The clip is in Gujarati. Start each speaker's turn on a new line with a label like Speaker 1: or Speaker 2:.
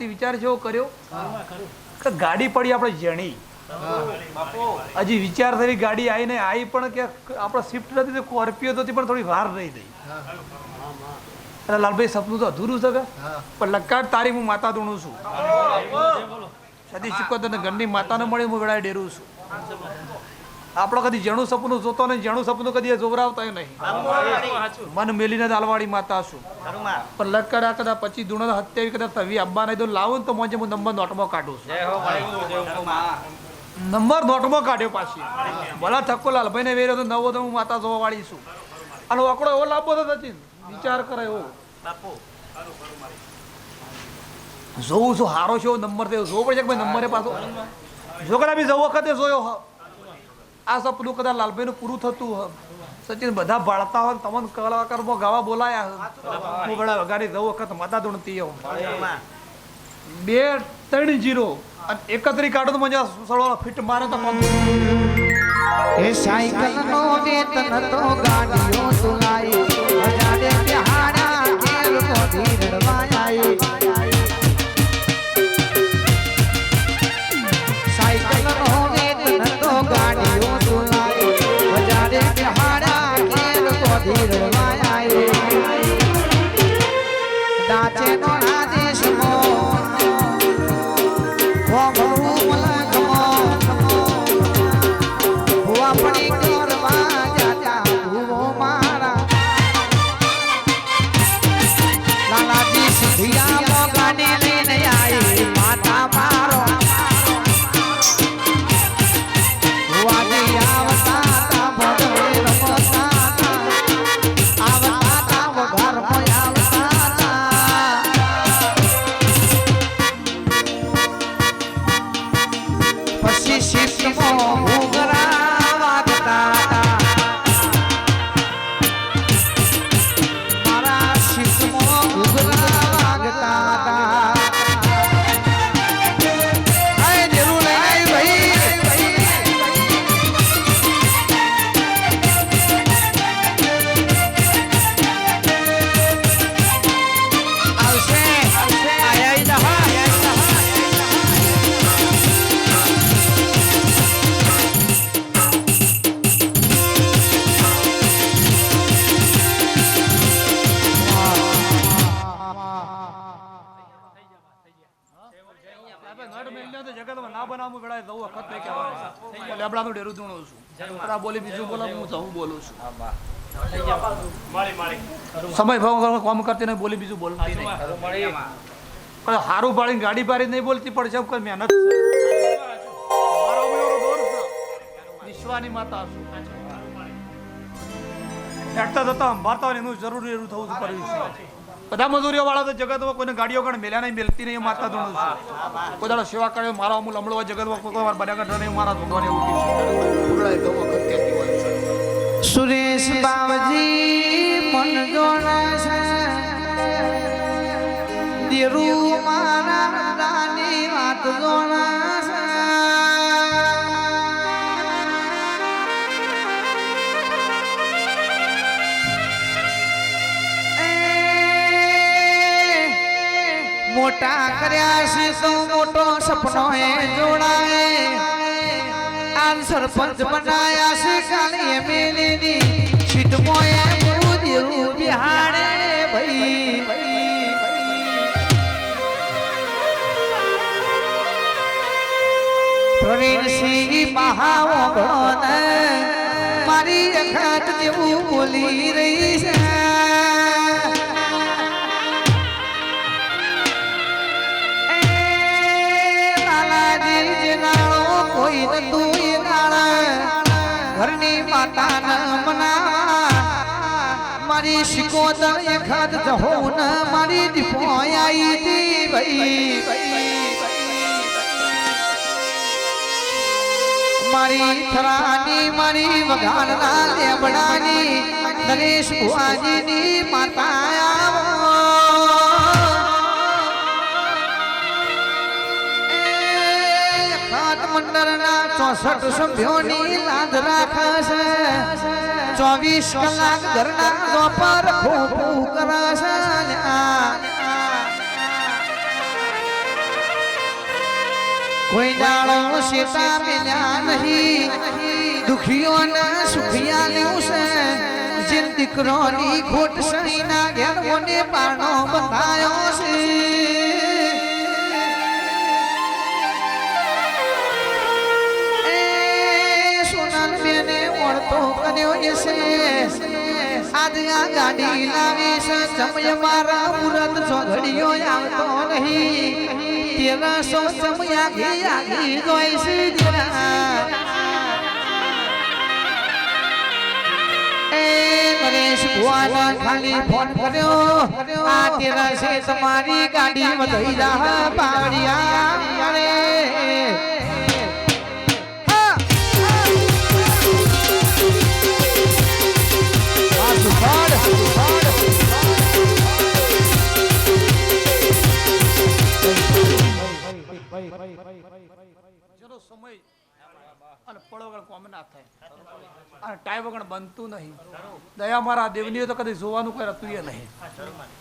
Speaker 1: રાતે વિચાર જેવો કર્યો? કે ગાડી પડી આપણે જણી. હજી વિચાર થઈ ગાડી આવીને આવી પણ કે આપણે સ્વિફ્ટ નથી તો સ્કોર્પિયો તો હતી પણ થોડી વાર રહી ગઈ. અરે લાલભાઈ સપનું તો અધૂરું છે કે? પણ લક્કાટ તારી હું માતા દોણું છું. સતી સિકોતર ઘરની માતાને મળી હું વેળાએ ડેરું છું. આપણે કદી જણું સપનું જોતો નહીં જણું સપનું કદી જોવરાવતા નહીં. મન મેલીને દાલવાડી માતા છું. પણ લટકડા કદા કદાચ પછી ધૂણો હત્યાવી કદા તવી અબ્બા નહીં તો લાવું તો મોજે હું નંબર નોટમાં કાઢું છું. નંબર નોટમાં કાઢ્યો પાછી. ભલા ઠક્કોલાલ ભાઈને વેર્યો તો નવો તો હું માતા જોવા વાળી છું. અને વકડો એવો લાભો તો સચિન વિચાર કરે એવો. જોઉં છું હારો છે નંબર થયો જોવો પડશે કે ભાઈ નંબરે પાછો. જો કદાચ બી જવું વખતે જોયો હ. આ સપનું કદાચ લાલભાઈનું પૂરું થતું સચિન, બધા ભાળતા હોય તમને કલાકારમાં ગાવા બોલાયા હું બધા વગાડી દઉં વખત માતા ધૂણતી બે ત્રણ જીરો એકત્રી કાઢો તો મજા સળો ફિટ મારે તો
Speaker 2: એ સાયકલ નો વેતન તો ગાડીઓ તુલાઈ આવી
Speaker 1: સમય ભાવ કામ કરતી નહીં બોલી બીજું બોલતી નહીં. પણ હારું પાડીને ગાડી પાડી નહીં બોલતી પડશે એમ કોઈ મહેનત છે. છે. વિશ્વાની માતા છું. હેઠતા જતા સંભાળતા એનું જરૂરી એવું થવું પડ્યું છે. બધા મજૂરીઓ વાળા તો જગતમાં કોઈને ગાડીઓ ગણ મેલ્યા નહીં, મેલતી નહીં માતા ધૂણું છું. કોઈ દાડો સેવા કરે મારા અમૂલ અમળો જગત કોઈ બધા કઢ નહીં મારા ભગવાન એવું
Speaker 2: સુરેશ બાવજી મન જોડા છે. દેરુ મારા રાની વાત જોડા. મોટા કર્યા છે, તો મોટો સપનો એ જોડાય. આન સરપંચ બનાયા છે, કાલે એમએલએની સીટ મોએ બહુ દેરું બિહાડે ભાઈ. પ્રવીણસિંહ મહાવો ગણ મારી અખાત જેવું બોલી રહી છે. જનાળો કોઈ નતું એ નાળા. ઘરની મારી ન મારી દીપો આઈ દી ભાઈ મારી થરાની માતા ચોસઠ સભ્યોની લાજ રાખશે ચોવીસ કલાક ઘરના ચોપર ખોખું કરાશે કોઈ દાડો સીતા મિલ્યા નહીં. દુખીઓને સુખિયા છે. જે દીકરોની ખોટ સણીના ઘેર મને પાણો બતાયો છે. ઓળતો કર્યો છે આજ આ ગાડી લાવી સમય મારા મુરત ચોઘડિયો આવતો નહીં. તેરા સો સમય આગી આગી જોઈ છે એ નરેશ ભુવાના ખાલી ફોન કર્યો. આ તેરા છે તમારી ગાડી વધઈ જા પાવડિયા અરે
Speaker 1: જેનો સમય. અને પળો વગર અને ટાઈમ વગર બનતું નહીં. દયા મારા દેવની તો કદી જોવાનું કોઈ રતું નહીં.